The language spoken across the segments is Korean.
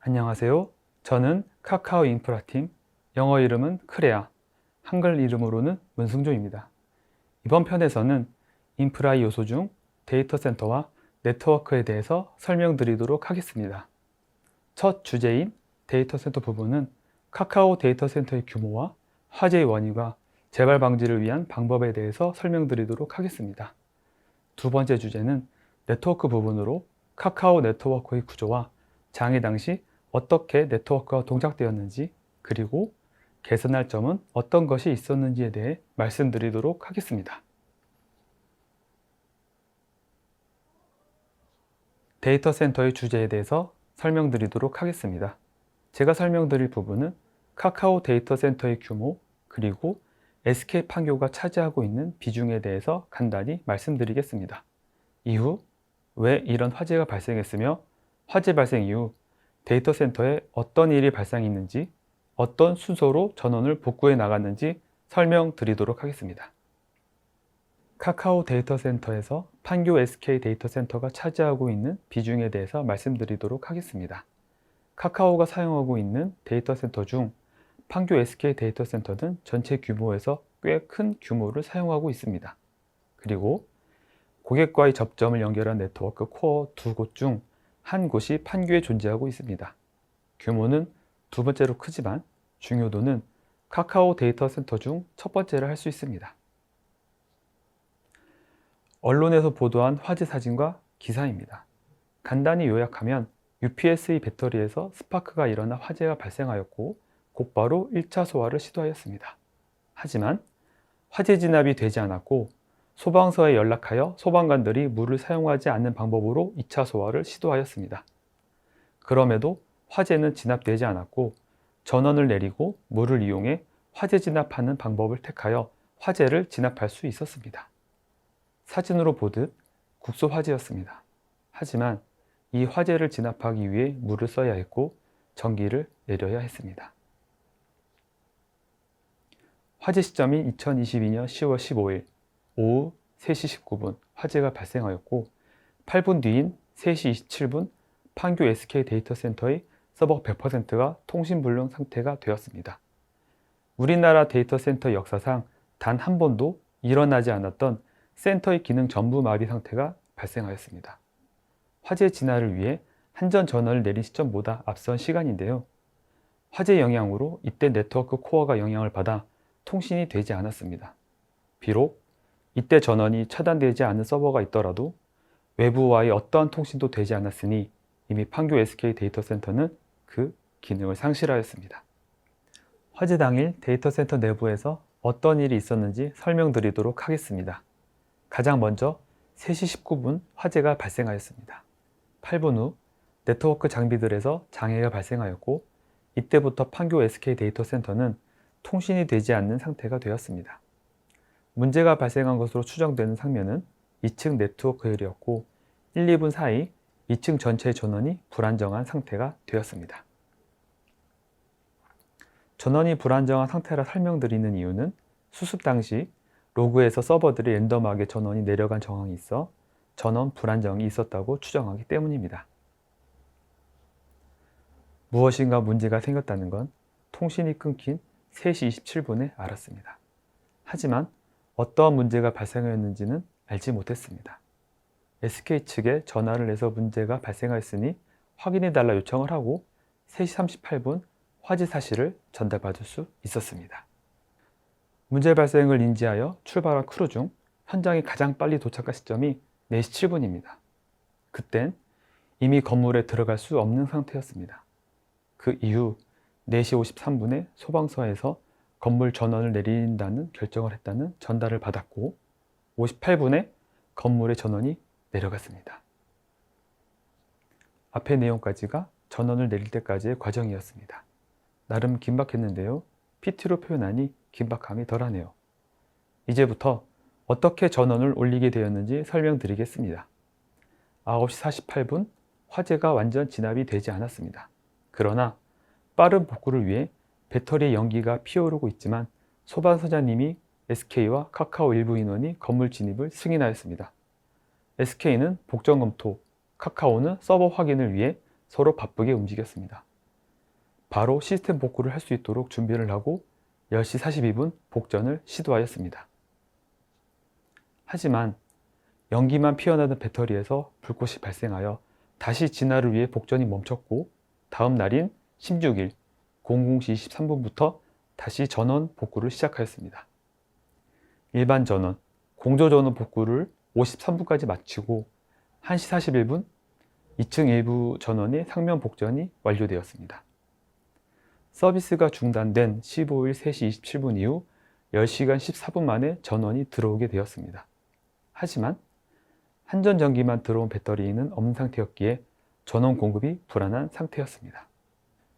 안녕하세요. 저는 카카오 인프라팀, 영어 이름은 크레아, 한글 이름으로는 문승조입니다. 이번 편에서는 인프라의 요소 중 데이터 센터와 네트워크에 대해서 설명드리도록 하겠습니다. 첫 주제인 데이터 센터 부분은 카카오 데이터 센터의 규모와 화재의 원인과 재발 방지를 위한 방법에 대해서 설명드리도록 하겠습니다. 두 번째 주제는 네트워크 부분으로 카카오 네트워크의 구조와 장애 당시 어떻게 네트워크가 동작되었는지 그리고 개선할 점은 어떤 것이 있었는지에 대해 말씀드리도록 하겠습니다. 데이터 센터의 주제에 대해서 설명드리도록 하겠습니다. 제가 설명드릴 부분은 카카오 데이터 센터의 규모 그리고 SK 판교가 차지하고 있는 비중에 대해서 간단히 말씀드리겠습니다. 이후 왜 이런 화재가 발생했으며 화재 발생 이후 데이터 센터에 어떤 일이 발생했는지 어떤 순서로 전원을 복구해 나갔는지 설명드리도록 하겠습니다. 카카오 데이터 센터에서 판교 SK 데이터 센터가 차지하고 있는 비중에 대해서 말씀드리도록 하겠습니다. 카카오가 사용하고 있는 데이터 센터 중 판교 SK 데이터 센터는 전체 규모에서 꽤 큰 규모를 사용하고 있습니다. 그리고 고객과의 접점을 연결한 네트워크 코어 두 곳 중 한 곳이 판교에 존재하고 있습니다. 규모는 두 번째로 크지만 중요도는 카카오 데이터 센터 중 첫 번째를 할 수 있습니다. 언론에서 보도한 화재 사진과 기사입니다. 간단히 요약하면 UPS의 배터리에서 스파크가 일어나 화재가 발생하였고 곧바로 1차 소화를 시도하였습니다. 하지만 화재 진압이 되지 않았고 소방서에 연락하여 소방관들이 물을 사용하지 않는 방법으로 2차 소화를 시도하였습니다. 그럼에도 화재는 진압되지 않았고 전원을 내리고 물을 이용해 화재 진압하는 방법을 택하여 화재를 진압할 수 있었습니다. 사진으로 보듯 국소 화재였습니다. 하지만 이 화재를 진압하기 위해 물을 써야 했고 전기를 내려야 했습니다. 화재 시점이 2022년 10월 15일 오후 3시 19분 화재가 발생하였고 8분 뒤인 3시 27분 판교 SK 데이터 센터의 서버 100%가 통신 불능 상태가 되었습니다. 우리나라 데이터 센터 역사상 단 한 번도 일어나지 않았던 센터의 기능 전부 마비 상태가 발생하였습니다. 화재 진화를 위해 한전 전원을 내린 시점보다 앞선 시간인데요. 화재 영향으로 이때 네트워크 코어가 영향을 받아 통신이 되지 않았습니다. 비록 이때 전원이 차단되지 않은 서버가 있더라도 외부와의 어떠한 통신도 되지 않았으니 이미 판교 SK 데이터 센터는 그 기능을 상실하였습니다. 화재 당일 데이터 센터 내부에서 어떤 일이 있었는지 설명드리도록 하겠습니다. 가장 먼저 3시 19분 화재가 발생하였습니다. 8분 후 네트워크 장비들에서 장애가 발생하였고 이때부터 판교 SK 데이터 센터는 통신이 되지 않는 상태가 되었습니다. 문제가 발생한 것으로 추정되는 상면은 2층 네트워크열이었고 1, 2분 사이 2층 전체의 전원이 불안정한 상태가 되었습니다. 전원이 불안정한 상태라 설명드리는 이유는 수습 당시 로그에서 서버들이 랜덤하게 전원이 내려간 정황이 있어 전원 불안정이 있었다고 추정하기 때문입니다. 무엇인가 문제가 생겼다는 건 통신이 끊긴 3시 27분에 알았습니다. 하지만 어떠한 문제가 발생하였는지는 알지 못했습니다. SK 측에 전화를 해서 문제가 발생하였으니 확인해달라 요청을 하고 3시 38분 화재 사실을 전달받을 수 있었습니다. 문제 발생을 인지하여 출발한 크루 중 현장에 가장 빨리 도착한 시점이 4시 7분입니다. 그땐 이미 건물에 들어갈 수 없는 상태였습니다. 그 이후 4시 53분에 소방서에서 건물 전원을 내린다는 결정을 했다는 전달을 받았고 58분에 건물의 전원이 내려갔습니다. 앞의 내용까지가 전원을 내릴 때까지의 과정이었습니다. 나름 긴박했는데요. PT로 표현하니 긴박함이 덜하네요. 이제부터 어떻게 전원을 올리게 되었는지 설명드리겠습니다. 9시 48분 화재가 완전 진압이 되지 않았습니다. 그러나 빠른 복구를 위해 배터리의 연기가 피어오르고 있지만 소방서장님이 SK와 카카오 일부 인원이 건물 진입을 승인하였습니다. SK는 복전 검토, 카카오는 서버 확인을 위해 서로 바쁘게 움직였습니다. 바로 시스템 복구를 할 수 있도록 준비를 하고 10시 42분 복전을 시도하였습니다. 하지만 연기만 피어나던 배터리에서 불꽃이 발생하여 다시 진화를 위해 복전이 멈췄고 다음 날인 16일 00시 23분부터 다시 전원 복구를 시작하였습니다. 일반 전원, 공조 전원 복구를 53분까지 마치고 1시 41분 2층 일부 전원의 상면 복전이 완료되었습니다. 서비스가 중단된 15일 3시 27분 이후 10시간 14분 만에 전원이 들어오게 되었습니다. 하지만 한전 전기만 들어온 배터리는 없는 상태였기에 전원 공급이 불안한 상태였습니다.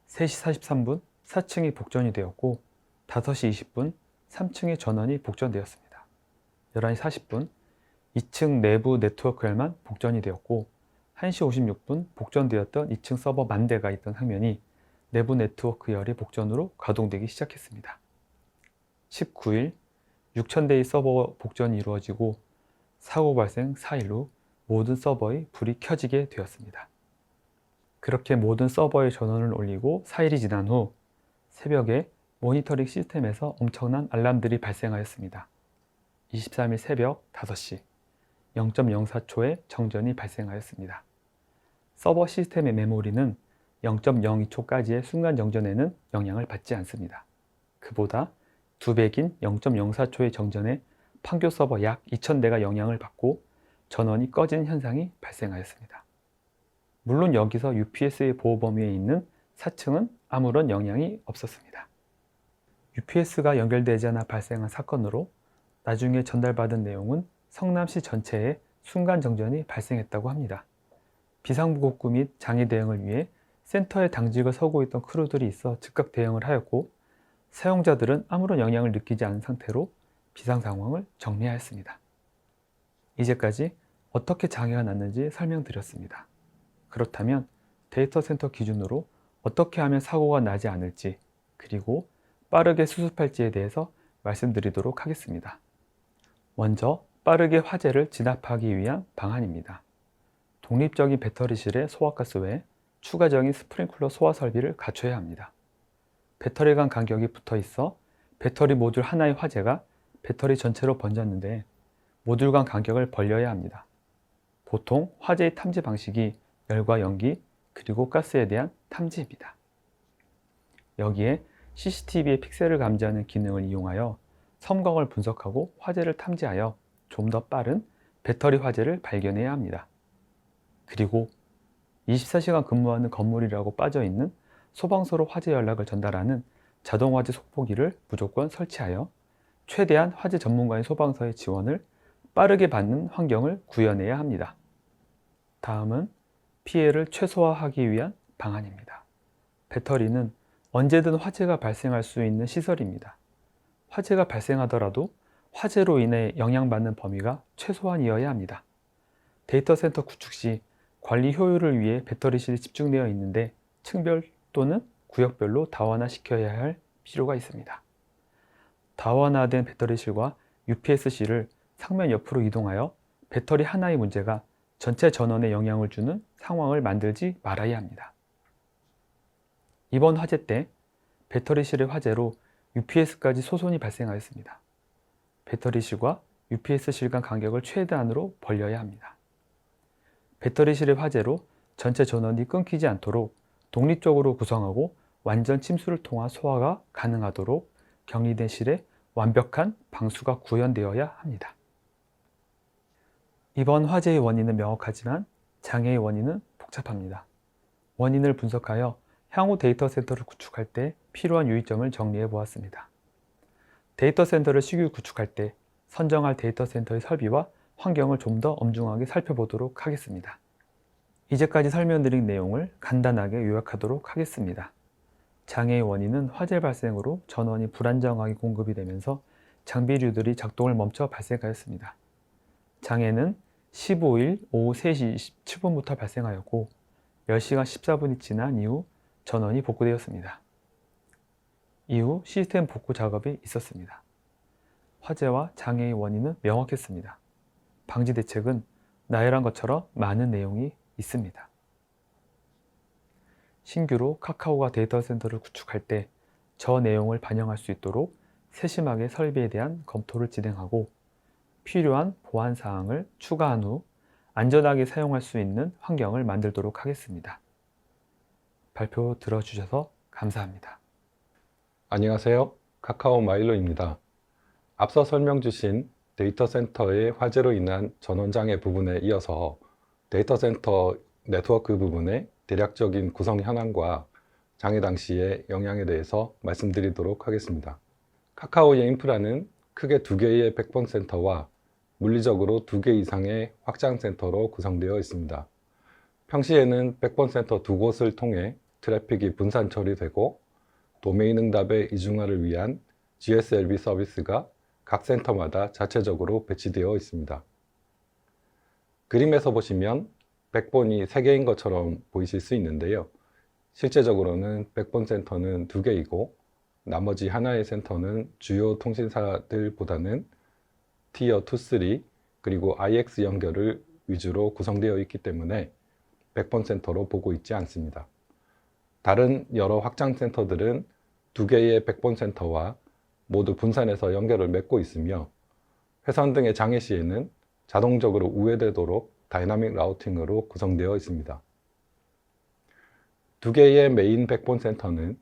3시 43분 4층이 복전이 되었고 5시 20분 3층의 전원이 복전되었습니다. 11시 40분 2층 내부 네트워크열만 복전이 되었고 1시 56분 복전되었던 2층 서버 만 대가 있던 상면이 내부 네트워크 열이 복전으로 가동되기 시작했습니다. 19일 6,000대의 서버 복전이 이루어지고 사고 발생 4일 후 모든 서버의 불이 켜지게 되었습니다. 그렇게 모든 서버의 전원을 올리고 4일이 지난 후 새벽에 모니터링 시스템에서 엄청난 알람들이 발생하였습니다. 23일 새벽 5시 0.04초에 정전이 발생하였습니다. 서버 시스템의 메모리는 0.02초까지의 순간 정전에는 영향을 받지 않습니다. 그보다 2배긴 0.04초의 정전에 판교 서버 약 2,000대가 영향을 받고 전원이 꺼진 현상이 발생하였습니다. 물론 여기서 UPS의 보호 범위에 있는 4층은 아무런 영향이 없었습니다. UPS가 연결되지 않아 발생한 사건으로 나중에 전달받은 내용은 성남시 전체에 순간 정전이 발생했다고 합니다. 비상구급구 및 장애 대응을 위해 센터에 당직을 서고 있던 크루들이 있어 즉각 대응을 하였고 사용자들은 아무런 영향을 느끼지 않은 상태로 비상 상황을 정리하였습니다. 이제까지 어떻게 장애가 났는지 설명드렸습니다. 그렇다면 데이터 센터 기준으로 어떻게 하면 사고가 나지 않을지 그리고 빠르게 수습할지에 대해서 말씀드리도록 하겠습니다. 먼저 빠르게 화재를 진압하기 위한 방안입니다. 독립적인 배터리실의 소화가스 외에 추가적인 스프링클러 소화 설비를 갖춰야 합니다. 배터리 간 간격이 붙어 있어 배터리 모듈 하나의 화재가 배터리 전체로 번졌는데 모듈 간 간격을 벌려야 합니다. 보통 화재의 탐지 방식이 열과 연기 그리고 가스에 대한 탐지입니다. 여기에 CCTV의 픽셀을 감지하는 기능을 이용하여 섬광을 분석하고 화재를 탐지하여 좀 더 빠른 배터리 화재를 발견해야 합니다. 그리고 24시간 근무하는 건물이라고 빠져 있는 소방서로 화재 연락을 전달하는 자동 화재 속보기를 무조건 설치하여 최대한 화재 전문가인 소방서의 지원을 빠르게 받는 환경을 구현해야 합니다. 다음은 피해를 최소화하기 위한 방안입니다. 배터리는 언제든 화재가 발생할 수 있는 시설입니다. 화재가 발생하더라도 화재로 인해 영향받는 범위가 최소한이어야 합니다. 데이터 센터 구축 시 관리 효율을 위해 배터리실이 집중되어 있는데 층별 또는 구역별로 다원화시켜야 할 필요가 있습니다. 다원화된 배터리실과 UPSC를 상면 옆으로 이동하여 배터리 하나의 문제가 전체 전원에 영향을 주는 상황을 만들지 말아야 합니다. 이번 화재 때 배터리실의 화재로 UPS까지 소손이 발생하였습니다. 배터리실과 UPS실 간 간격을 최대한으로 벌려야 합니다. 배터리실의 화재로 전체 전원이 끊기지 않도록 독립적으로 구성하고 완전 침수를 통한 소화가 가능하도록 격리된 실에 완벽한 방수가 구현되어야 합니다. 이번 화재의 원인은 명확하지만 장애의 원인은 복잡합니다. 원인을 분석하여 향후 데이터 센터를 구축할 때 필요한 유의점을 정리해 보았습니다. 데이터 센터를 시규 구축할 때 선정할 데이터 센터의 설비와 환경을 좀 더 엄중하게 살펴보도록 하겠습니다. 이제까지 설명드린 내용을 간단하게 요약하도록 하겠습니다. 장애의 원인은 화재 발생으로 전원이 불안정하게 공급이 되면서 장비류들이 작동을 멈춰 발생하였습니다. 장애는 15일 오후 3시 27분부터 발생하였고 10시간 14분이 지난 이후 전원이 복구되었습니다. 이후 시스템 복구 작업이 있었습니다. 화재와 장애의 원인은 명확했습니다. 방지 대책은 나열한 것처럼 많은 내용이 있습니다. 신규로 카카오가 데이터 센터를 구축할 때 저 내용을 반영할 수 있도록 세심하게 설비에 대한 검토를 진행하고 필요한 보안 사항을 추가한 후 안전하게 사용할 수 있는 환경을 만들도록 하겠습니다. 발표 들어주셔서 감사합니다. 안녕하세요. 카카오 마일로입니다. 앞서 설명 주신 데이터 센터의 화재로 인한 전원장애 부분에 이어서 데이터 센터 네트워크 부분의 대략적인 구성 현황과 장애 당시의 영향에 대해서 말씀드리도록 하겠습니다. 카카오의 인프라는 크게 두 개의 백본 센터와 물리적으로 두 개 이상의 확장 센터로 구성되어 있습니다. 평시에는 백본 센터 두 곳을 통해 트래픽이 분산 처리되고 도메인 응답의 이중화를 위한 GSLB 서비스가 각 센터마다 자체적으로 배치되어 있습니다. 그림에서 보시면 백본이 3개인 것처럼 보이실 수 있는데요. 실제적으로는 백본 센터는 2개이고 나머지 하나의 센터는 주요 통신사들보다는 티어 2, 3 그리고 IX 연결을 위주로 구성되어 있기 때문에 백본 센터로 보고 있지 않습니다. 다른 여러 확장 센터들은 두 개의 백본 센터와 모두 분산해서 연결을 맺고 있으며 회선 등의 장애 시에는 자동적으로 우회되도록 다이나믹 라우팅으로 구성되어 있습니다. 두 개의 메인 백본 센터는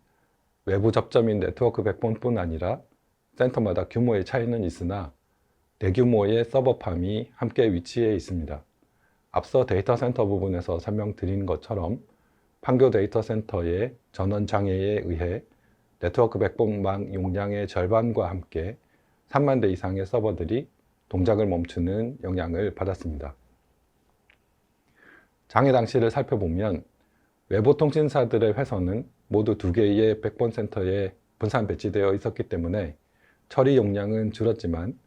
외부 접점인 네트워크 백본뿐 아니라 센터마다 규모의 차이는 있으나 대규모의 서버팜이 함께 위치해 있습니다. 앞서 데이터 센터 부분에서 설명드린 것처럼 판교 데이터 센터의 전원 장애에 의해 네트워크 백본망 용량의 절반과 함께 3만 대 이상의 서버들이 동작을 멈추는 영향을 받았습니다. 장애 당시를 살펴보면 외부 통신사들의 회선은 모두 두 개의 백본 센터에 분산 배치되어 있었기 때문에 처리 용량은 줄었지만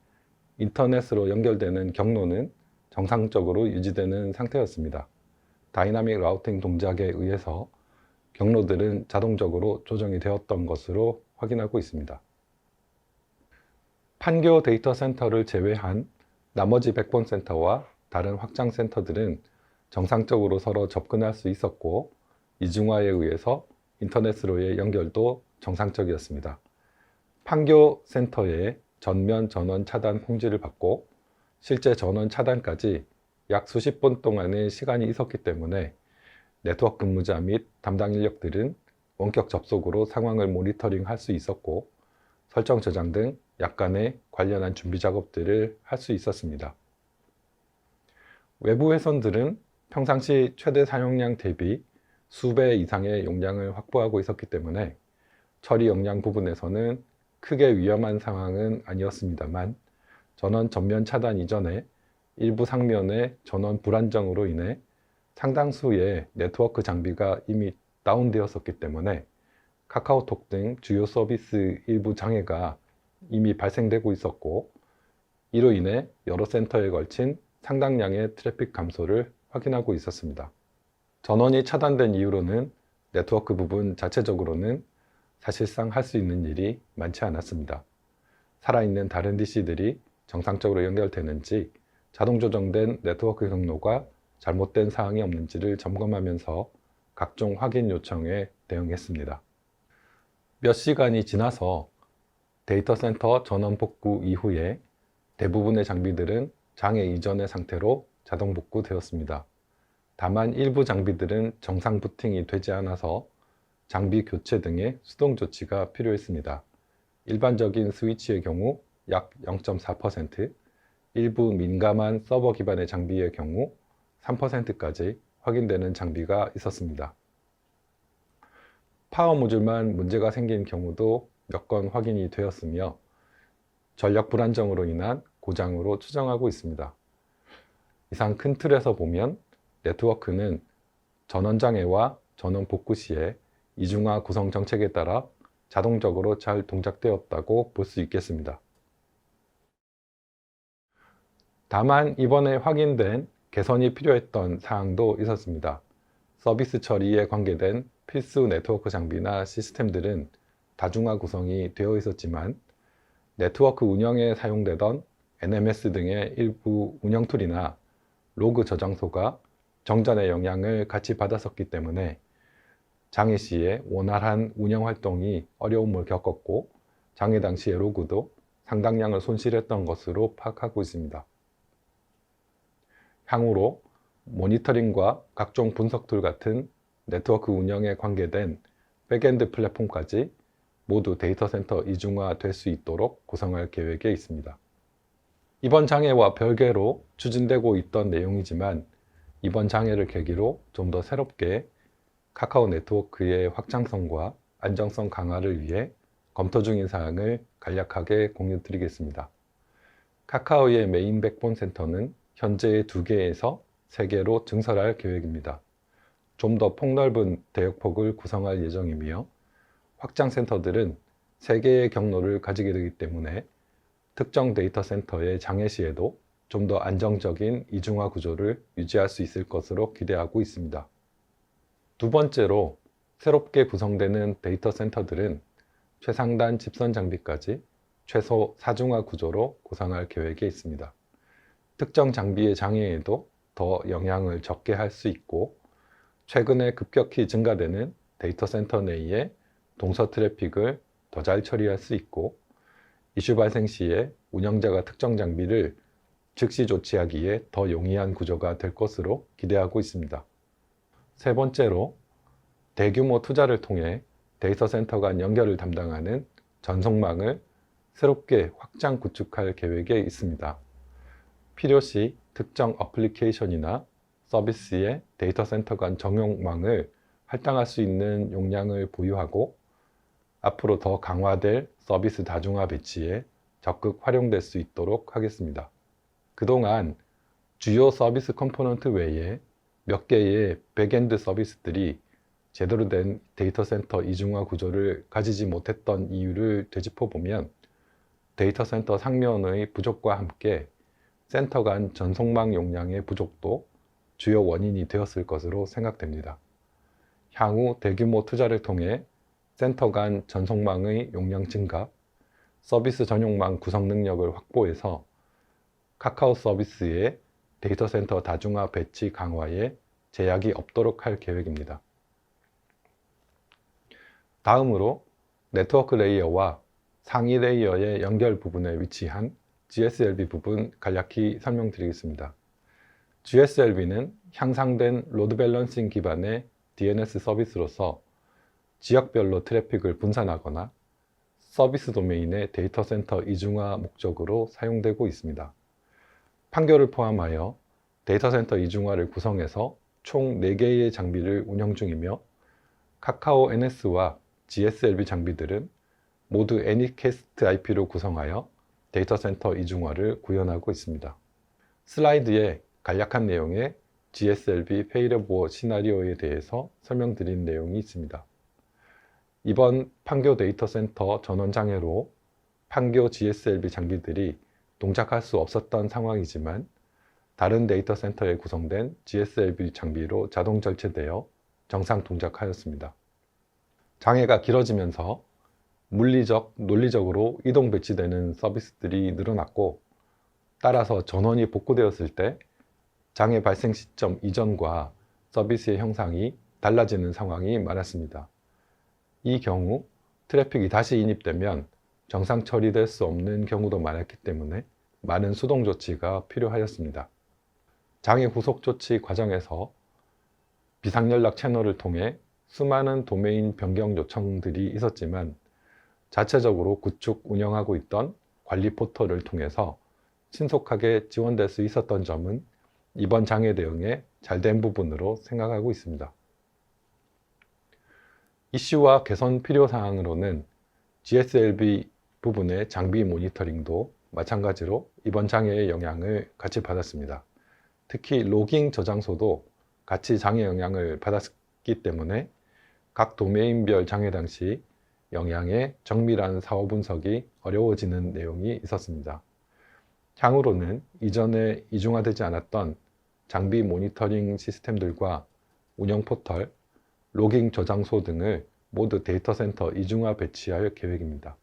인터넷으로 연결되는 경로는 정상적으로 유지되는 상태였습니다. 다이나믹 라우팅 동작에 의해서 경로들은 자동적으로 조정이 되었던 것으로 확인하고 있습니다. 판교 데이터 센터를 제외한 나머지 백본 센터와 다른 확장 센터들은 정상적으로 서로 접근할 수 있었고 이중화에 의해서 인터넷으로의 연결도 정상적이었습니다. 판교 센터의 전면 전원 차단 통지를 받고 실제 전원 차단까지 약 수십 분 동안의 시간이 있었기 때문에 네트워크 근무자 및 담당 인력들은 원격 접속으로 상황을 모니터링 할 수 있었고 설정 저장 등 약간의 관련한 준비 작업들을 할 수 있었습니다. 외부 회선들은 평상시 최대 사용량 대비 수배 이상의 용량을 확보하고 있었기 때문에 처리 역량 부분에서는 크게 위험한 상황은 아니었습니다만 전원 전면 차단 이전에 일부 상면의 전원 불안정으로 인해 상당수의 네트워크 장비가 이미 다운되었었기 때문에 카카오톡 등 주요 서비스 일부 장애가 이미 발생되고 있었고 이로 인해 여러 센터에 걸친 상당량의 트래픽 감소를 확인하고 있었습니다. 전원이 차단된 이후로는 네트워크 부분 자체적으로는 사실상 할 수 있는 일이 많지 않았습니다. 살아있는 다른 DC들이 정상적으로 연결되는지 자동 조정된 네트워크 경로가 잘못된 사항이 없는지를 점검하면서 각종 확인 요청에 대응했습니다. 몇 시간이 지나서 데이터 센터 전원 복구 이후에 대부분의 장비들은 장애 이전의 상태로 자동 복구되었습니다. 다만 일부 장비들은 정상 부팅이 되지 않아서 장비 교체 등의 수동 조치가 필요했습니다. 일반적인 스위치의 경우 약 0.4%, 일부 민감한 서버 기반의 장비의 경우 3%까지 확인되는 장비가 있었습니다. 파워 모듈만 문제가 생긴 경우도 몇 건 확인이 되었으며 전력 불안정으로 인한 고장으로 추정하고 있습니다. 이상 큰 틀에서 보면 네트워크는 전원 장애와 전원 복구 시에 이중화 구성 정책에 따라 자동적으로 잘 동작되었다고 볼 수 있겠습니다. 다만 이번에 확인된 개선이 필요했던 사항도 있었습니다. 서비스 처리에 관계된 필수 네트워크 장비나 시스템들은 다중화 구성이 되어 있었지만 네트워크 운영에 사용되던 NMS 등의 일부 운영 툴이나 로그 저장소가 정전의 영향을 같이 받았었기 때문에 장애 시에 원활한 운영 활동이 어려움을 겪었고 장애 당시의 로그도 상당량을 손실했던 것으로 파악하고 있습니다. 향후로 모니터링과 각종 분석 툴 같은 네트워크 운영에 관계된 백엔드 플랫폼까지 모두 데이터 센터 이중화 될 수 있도록 구성할 계획에 있습니다. 이번 장애와 별개로 추진되고 있던 내용이지만 이번 장애를 계기로 좀 더 새롭게 카카오 네트워크의 확장성과 안정성 강화를 위해 검토 중인 사항을 간략하게 공유 드리겠습니다. 카카오의 메인 백본 센터는 현재의 두 개에서 세 개로 증설할 계획입니다. 좀 더 폭넓은 대역폭을 구성할 예정이며 확장 센터들은 세 개의 경로를 가지게 되기 때문에 특정 데이터 센터의 장애 시에도 좀 더 안정적인 이중화 구조를 유지할 수 있을 것으로 기대하고 있습니다. 두 번째로 새롭게 구성되는 데이터 센터들은 최상단 집선 장비까지 최소 4중화 구조로 구성할 계획에 있습니다. 특정 장비의 장애에도 더 영향을 적게 할 수 있고 최근에 급격히 증가되는 데이터 센터 내의 동서 트래픽을 더 잘 처리할 수 있고 이슈 발생 시에 운영자가 특정 장비를 즉시 조치하기에 더 용이한 구조가 될 것으로 기대하고 있습니다. 세 번째로 대규모 투자를 통해 데이터 센터 간 연결을 담당하는 전송망을 새롭게 확장 구축할 계획에 있습니다. 필요시 특정 어플리케이션이나 서비스의 데이터 센터 간 정용망을 할당할 수 있는 용량을 보유하고 앞으로 더 강화될 서비스 다중화 배치에 적극 활용될 수 있도록 하겠습니다. 그동안 주요 서비스 컴포넌트 외에 몇 개의 백엔드 서비스들이 제대로 된 데이터 센터 이중화 구조를 가지지 못했던 이유를 되짚어 보면 데이터 센터 상면의 부족과 함께 센터 간 전송망 용량의 부족도 주요 원인이 되었을 것으로 생각됩니다. 향후 대규모 투자를 통해 센터 간 전송망의 용량 증가, 서비스 전용망 구성 능력을 확보해서 카카오 서비스의 데이터 센터 다중화 배치 강화에 제약이 없도록 할 계획입니다. 다음으로 네트워크 레이어와 상위 레이어의 연결 부분에 위치한 GSLB 부분 간략히 설명드리겠습니다. GSLB는 향상된 로드 밸런싱 기반의 DNS 서비스로서 지역별로 트래픽을 분산하거나 서비스 도메인의 데이터 센터 이중화 목적으로 사용되고 있습니다. 판교를 포함하여 데이터 센터 이중화를 구성해서 총 4개의 장비를 운영 중이며 카카오 NS와 GSLB 장비들은 모두 애니캐스트 IP로 구성하여 데이터 센터 이중화를 구현하고 있습니다. 슬라이드에 간략한 내용의 GSLB 페이러보어 시나리오에 대해서 설명드린 내용이 있습니다. 이번 판교 데이터 센터 전원 장애로 판교 GSLB 장비들이 동작할 수 없었던 상황이지만 다른 데이터 센터에 구성된 GSLB 장비로 자동 절체되어 정상 동작하였습니다. 장애가 길어지면서 물리적, 논리적으로 이동 배치되는 서비스들이 늘어났고 따라서 전원이 복구되었을 때 장애 발생 시점 이전과 서비스의 형상이 달라지는 상황이 많았습니다. 이 경우 트래픽이 다시 인입되면 정상 처리될 수 없는 경우도 많았기 때문에 많은 수동 조치가 필요하였습니다. 장애 후속 조치 과정에서 비상연락 채널을 통해 수많은 도메인 변경 요청들이 있었지만 자체적으로 구축 운영하고 있던 관리 포털을 통해서 신속하게 지원될 수 있었던 점은 이번 장애 대응에 잘된 부분으로 생각하고 있습니다. 이슈와 개선 필요 사항으로는 GSLB 부분의 장비 모니터링도 마찬가지로 이번 장애의 영향을 같이 받았습니다. 특히 로깅 저장소도 같이 장애 영향을 받았기 때문에 각 도메인별 장애 당시 영향의 정밀한 사후 분석이 어려워지는 내용이 있었습니다. 향후로는 이전에 이중화되지 않았던 장비 모니터링 시스템들과 운영 포털, 로깅 저장소 등을 모두 데이터 센터 이중화 배치할 계획입니다.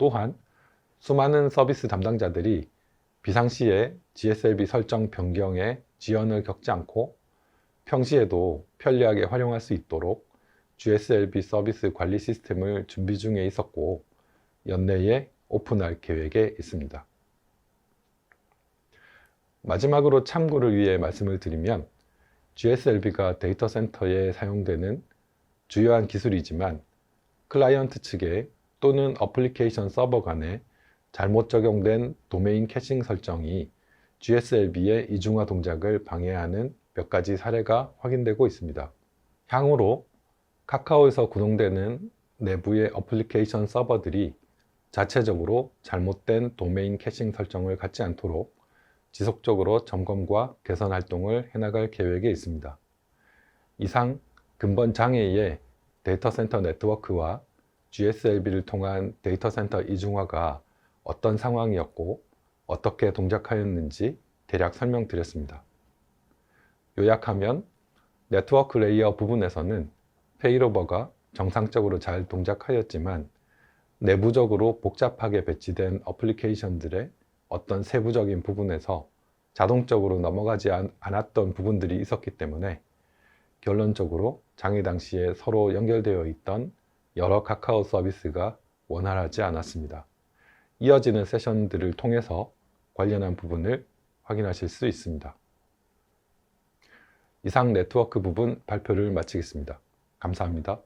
또한 수많은 서비스 담당자들이 비상시에 GSLB 설정 변경에 지연을 겪지 않고 평시에도 편리하게 활용할 수 있도록 GSLB 서비스 관리 시스템을 준비 중에 있었고 연내에 오픈할 계획에 있습니다. 마지막으로 참고를 위해 말씀을 드리면 GSLB가 데이터 센터에 사용되는 주요한 기술이지만 클라이언트 측에 또는 어플리케이션 서버 간에 잘못 적용된 도메인 캐싱 설정이 GSLB의 이중화 동작을 방해하는 몇 가지 사례가 확인되고 있습니다. 향후로 카카오에서 구동되는 내부의 어플리케이션 서버들이 자체적으로 잘못된 도메인 캐싱 설정을 갖지 않도록 지속적으로 점검과 개선 활동을 해나갈 계획에 있습니다. 이상 근본 장애의 데이터 센터 네트워크와 GSLB를 통한 데이터 센터 이중화가 어떤 상황이었고 어떻게 동작하였는지 대략 설명드렸습니다. 요약하면 네트워크 레이어 부분에서는 페이로버가 정상적으로 잘 동작하였지만 내부적으로 복잡하게 배치된 어플리케이션들의 어떤 세부적인 부분에서 자동적으로 넘어가지 않- 않았던 부분들이 있었기 때문에 결론적으로 장애 당시에 서로 연결되어 있던 여러 카카오 서비스가 원활하지 않았습니다. 이어지는 세션들을 통해서 관련한 부분을 확인하실 수 있습니다. 이상 네트워크 부분 발표를 마치겠습니다. 감사합니다.